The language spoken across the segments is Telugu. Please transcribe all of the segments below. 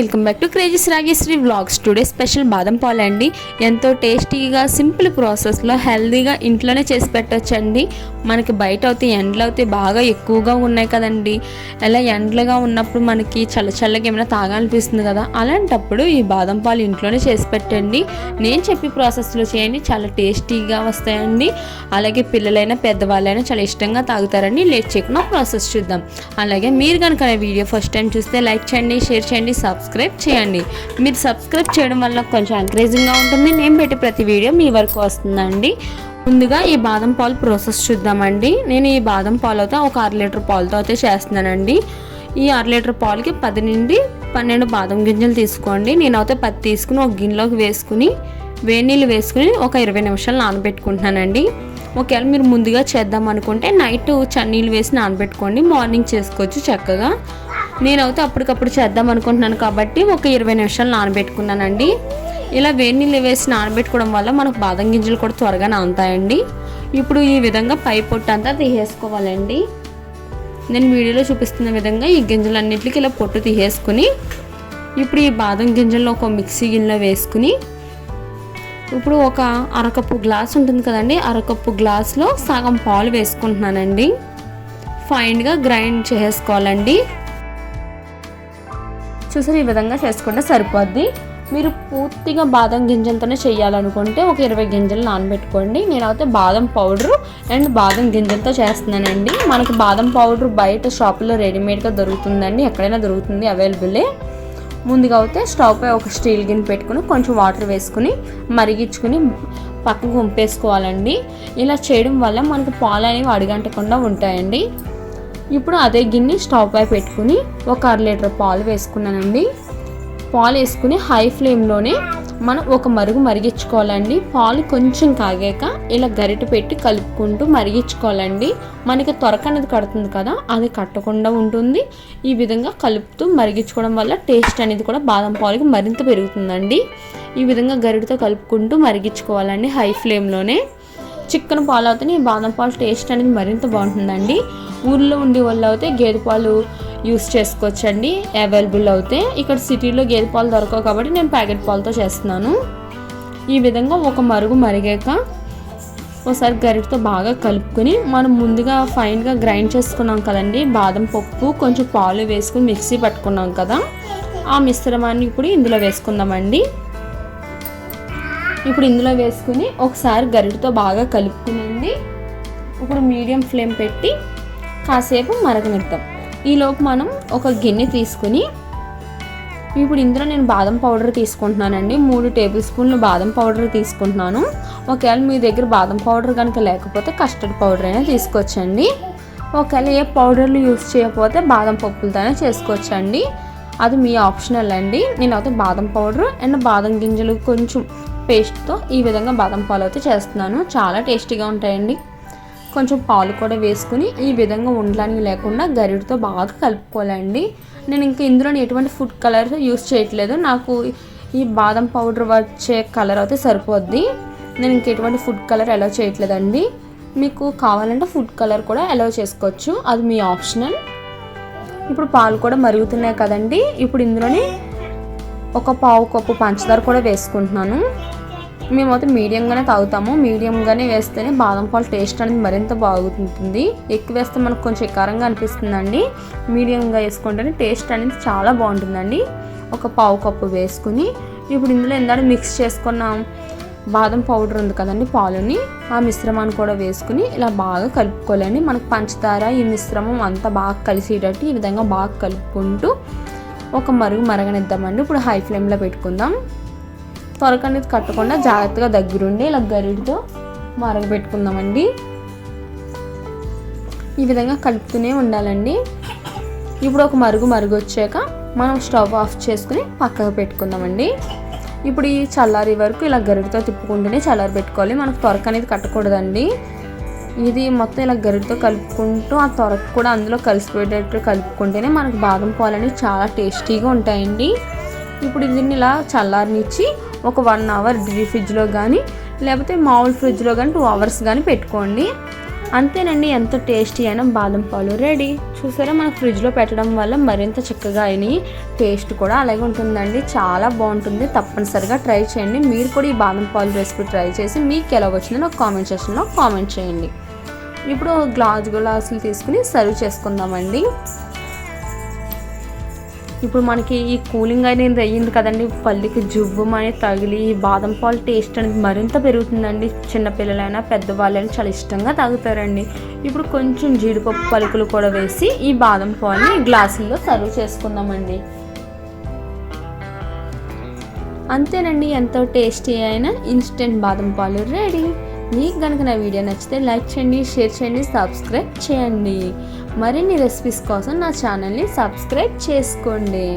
Welcome back to crazy's Rageshwari vlogs. Today special బాదం పాలు అండి ఎంతో టేస్టీగా సింపుల్ ప్రాసెస్లో హెల్దీగా ఇంట్లోనే చేసి పెట్టచ్చండి. మనకి బయట అయితే ఎండలు అయితే బాగా ఎక్కువగా ఉన్నాయి కదండి. అలా ఎండలుగా ఉన్నప్పుడు మనకి చల్ల చల్లగా ఏమైనా తాగాలనిపిస్తుంది కదా? అలాంటప్పుడు ఈ బాదం పాలు ఇంట్లోనే చేసి పెట్టండి. నేను చెప్పి ప్రాసెస్లో చేయండి. చాలా టేస్టీగా వస్తాయండి. అలాగే పిల్లలైనా పెద్దవాళ్ళైనా చాలా ఇష్టంగా తాగుతారండి. లేట్ చేయకుండా ప్రాసెస్ చూద్దాం. అలాగే మీరు కనుక వీడియో ఫస్ట్ టైం చూస్తే లైక్ చేయండి షేర్ చేయండి సబ్స్క్రైబ్ చేయండి. మీరు సబ్స్క్రైబ్ చేయడం వల్ల కొంచెం ఎంకరేజింగ్గా ఉంటుంది. నేను పెట్టే ప్రతి వీడియో మీ వరకు వస్తుందండి. ముందుగా ఈ బాదం పాలు ప్రాసెస్ చూద్దామండి. నేను ఈ బాదం పాలతో ఒక అర లీటర్ పాలతో అయితే చేస్తున్నానండి. ఈ అర లీటర్ పాలకి పది నుండి పన్నెండు బాదం గింజలు తీసుకోండి. నేనైతే పది తీసుకుని ఒక గిన్నెలోకి వేసుకుని వేడి నీళ్ళు వేసుకుని ఒక ఇరవై నిమిషాలు నానబెట్టుకుంటున్నానండి. ఒకవేళ మీరు ముందుగా చేద్దాం అనుకుంటే నైట్ చన్నీళ్ళు వేసి నానబెట్టుకోండి. మార్నింగ్ చేసుకోవచ్చు చక్కగా. నేనైతే అప్పటికప్పుడు చేద్దాం అనుకుంటున్నాను కాబట్టి ఒక ఇరవై నిమిషాలు నానబెట్టుకున్నానండి. ఇలా వేడి నీళ్ళు వేసి నానబెట్టుకోవడం వల్ల మనకు బాదం గింజలు కూడా త్వరగా నానుతాయండి. ఇప్పుడు ఈ విధంగా పై పొట్టు అంతా తీసేసుకోవాలండి. నేను వీడియోలో చూపిస్తున్న విధంగా ఈ గింజలన్నిటికి ఇలా పొట్టు తీసేసుకుని ఇప్పుడు ఈ బాదం గింజలను ఒక మిక్సీ గిన్నెలో వేసుకుని ఇప్పుడు ఒక అరకప్పు గ్లాస్ ఉంటుంది కదండి అరకప్పు గ్లాస్లో సగం పాలు వేసుకుంటున్నానండి. ఫైన్గా గ్రైండ్ చేసుకోవాలండి చూసారు ఈ విధంగా చేసుకుంటే సరిపోద్ది. మీరు పూర్తిగా బాదం గింజలతోనే చేయాలనుకుంటే ఒక ఇరవై గింజలు నానబెట్టుకోండి. నేనైతే బాదం పౌడరు అండ్ బాదం గింజలతో చేస్తున్నానండి. మనకి బాదం పౌడర్ బయట షాపులో రెడీమేడ్గా దొరుకుతుందండి. ఎక్కడైనా దొరుకుతుంది అవైలబులే. ముందుగా అయితే స్టవ్ పై ఒక స్టీల్ గిన్నె పెట్టుకుని కొంచెం వాటర్ వేసుకుని మరిగించుకుని పక్కకు ఉంపేసుకోవాలండి. ఇలా చేయడం వల్ల మనకు పాలు అనేవి అడుగంటకుండా ఉంటాయండి. ఇప్పుడు అదే గిన్నె స్టవ్ పై పెట్టుకుని ఒక అర లీటర్ పాలు వేసుకున్నానండి. పాలు వేసుకుని హై ఫ్లేమ్లోనే మనం ఒక మరుగు మరిగించుకోవాలండి. పాలు కొంచెం కాగాక ఇలా గరిట పెట్టి కలుపుకుంటూ మరిగించుకోవాలండి. మనకి త్వరక అనేది కడుతుంది కదా అది కట్టకుండా ఉంటుంది. ఈ విధంగా కలుపుతూ మరిగించుకోవడం వల్ల టేస్ట్ అనేది కూడా బాదం పాలకి మరింత పెరుగుతుందండి. ఈ విధంగా గరిటతో కలుపుకుంటూ మరిగించుకోవాలండి హై ఫ్లేమ్లోనే చిక్కన పాలు అవుతాయి ఈ బాదం పాలు టేస్ట్ అనేది మరింత బాగుంటుందండి. ఊర్లో ఉండే వాళ్ళు అయితే గేదె పాలు యూస్ చేసుకోవచ్చండి అవైలబుల్ అయితే. ఇక్కడ సిటీలో గేదె పాలు దొరకవు కాబట్టి నేను ప్యాకెట్ పాలతో చేస్తున్నాను. ఈ విధంగా ఒక మరుగు మరిగాక ఒకసారి గరిటతో బాగా కలుపుకొని మనం ముందుగా ఫైన్గా గ్రైండ్ చేసుకున్నాం కదండి బాదం పప్పు కొంచెం పాలు వేసుకుని మిక్సీ పట్టుకున్నాం కదా. ఆ మిశ్రమాన్ని ఇప్పుడు ఇందులో వేసుకుందామండి. ఇప్పుడు ఇందులో వేసుకుని ఒకసారి గరిటతో బాగా కలుపుకునండి. ఇప్పుడు మీడియం ఫ్లేమ్ పెట్టి కాసేపు మరగనిద్దాం. ఈలోపు మనం ఒక గిన్నె తీసుకుని ఇప్పుడు ఇందులో నేను బాదం పౌడర్ తీసుకుంటున్నానండి. మూడు టేబుల్ స్పూన్లు బాదం పౌడర్ తీసుకుంటున్నాను. ఒకవేళ మీ దగ్గర బాదం పౌడర్ కనుక లేకపోతే కస్టర్డ్ పౌడర్ అయినా తీసుకోవచ్చండి. ఒకవేళ ఏ పౌడర్లు యూస్ చేయకపోతే బాదం పప్పులతోనే చేసుకోవచ్చండి. అది మీ ఆప్షనల్ అండి. నేను అయితే బాదం పౌడర్ అండ్ బాదం గింజలు కొంచెం పేస్ట్తో ఈ విధంగా బాదం పాలు అయితే చేస్తున్నాను. చాలా టేస్టీగా ఉంటాయండి. కొంచెం పాలు కూడా వేసుకుని ఈ విధంగా ఉండడానికి లేకుండా గరిటతో బాగా కలుపుకోవాలండి. నేను ఇంకా ఇందులో ఎటువంటి ఫుడ్ కలర్ యూస్ చేయట్లేదు. నాకు ఈ బాదం పౌడర్ వచ్చే కలర్ అయితే సరిపోద్ది. నేను ఇంక ఎటువంటి ఫుడ్ కలర్ అలౌ చేయట్లేదండి. మీకు కావాలంటే ఫుడ్ కలర్ కూడా అలౌ చేసుకోవచ్చు. అది మీ ఆప్షనల్ ఇప్పుడు పాలు కూడా మరుగుతున్నాయి కదండి. ఇప్పుడు ఇందులోని ఒక పావు కప్పు పంచదార కూడా వేసుకుంటున్నాను. మేమైతే మీడియంగానే తాగుతాము. మీడియంగానే వేస్తేనే బాదం పాలు టేస్ట్ అనేది మరింత బాగుంటుంది. ఎక్కువ వేస్తే మనకు కొంచెం ఎకారంగా అనిపిస్తుందండి. మీడియంగా వేసుకుంటేనే టేస్ట్ అనేది చాలా బాగుంటుందండి. ఒక పావు కప్పు వేసుకుని ఇప్పుడు ఇందులో ఎందాక మిక్స్ చేసుకున్న బాదం పౌడర్ ఉంది కదండి పాలుని ఆ మిశ్రమాన్ని కూడా వేసుకుని ఇలా బాగా కలుపుకోవాలండి. మనకు పంచదార ఈ మిశ్రమం అంతా బాగా కలిసేటట్టు ఈ విధంగా బాగా కలుపుకుంటూ ఒక మరుగు మరగనిద్దామండి. ఇప్పుడు హై ఫ్లేమ్లో పెట్టుకుందాం. త్వరగా అనేది కట్టకుండా జాగ్రత్తగా దగ్గరుండి ఇలా గరిటితో మరగబెట్టుకుందామండి. ఈ విధంగా కలుపుతూనే ఉండాలండి. ఇప్పుడు ఒక మరుగు మరుగు వచ్చాక మనం స్టవ్ ఆఫ్ చేసుకుని పక్కకు పెట్టుకుందామండి. ఇప్పుడు ఈ చల్లారి వరకు ఇలా గరిటతో తిప్పుకుంటూనే చల్లారి పెట్టుకోవాలి. మనకు త్వరక అనేది కట్టకూడదండి. ఇది మొత్తం ఇలా గరిటతో కలుపుకుంటూ ఆ త్వరకు కూడా అందులో కలిసిపోయేటట్టు కలుపుకుంటేనే మనకు బాదం పాలు అనేవి చాలా టేస్టీగా ఉంటాయండి. ఇప్పుడు దీన్ని ఇలా చల్లారినిచ్చి ఒక వన్ అవర్ డీ ఫ్రిడ్జ్లో కానీ లేకపోతే మామూలు ఫ్రిడ్జ్లో కానీ టూ అవర్స్ కానీ పెట్టుకోండి. అంతేనండి ఎంత టేస్టీ అయిన బాదం పాలు రెడీ. చూసారా మన ఫ్రిడ్జ్లో పెట్టడం వల్ల మరింత చక్కగా అయినాయి టేస్ట్ కూడా అలాగే ఉంటుందండి. చాలా బాగుంటుంది. తప్పనిసరిగా ట్రై చేయండి. మీరు కూడా ఈ బాదం పాలు రెసిపీ ట్రై చేసి మీకు ఎలా వచ్చిందో నాకు కామెంట్ సెక్షన్లో కామెంట్ చేయండి. ఇప్పుడు గ్లాస్ గ్లాసులు తీసుకుని సర్వ్ చేసుకుందామండి. ఇప్పుడు మనకి ఈ కూలింగ్ అనేది అయ్యింది కదండి. పల్లికి జువ్వు అనేది తగిలి ఈ బాదం పాలు టేస్ట్ అనేది మరింత పెరుగుతుందండి. చిన్నపిల్లలైనా పెద్దవాళ్ళైనా చాలా ఇష్టంగా తాగుతారండి. ఇప్పుడు కొంచెం జీడిపప్పు పలుకులు కూడా వేసి ఈ బాదం పాల్ని గ్లాసుల్లో సర్వ్ చేసుకుందామండి. అంతేనండి. ఎంతో టేస్టీ అయిన ఇన్స్టెంట్ బాదం పాలు రెడీ. మీకు కనుక నా వీడియో నచ్చితే లైక్ చేయండి షేర్ చేయండి సబ్స్క్రైబ్ చేయండి. మరిన్ని రెసిపీస్ కోసం నా ఛానల్ని సబ్స్క్రైబ్ చేసుకోండి.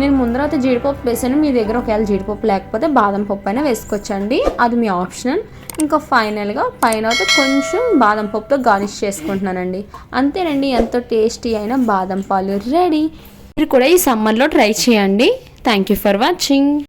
నేను ముందర అయితే జీడిపప్పు వేసాను. మీ దగ్గర ఒకవేళ జీడిపప్పు లేకపోతే బాదం పప్పు అయినా వేసుకోవచ్చండి. అది మీ ఆప్షనల్. ఇంకా ఫైనల్గా పైన అయితే కొంచెం బాదం పప్పుతో గార్నిష్ చేసుకుంటున్నానండి. అంతేనండి ఎంతో టేస్టీ అయిన బాదం పాలు రెడీ. మీరు కూడా ఈ సమ్మర్లో ట్రై చేయండి. Thank you for watching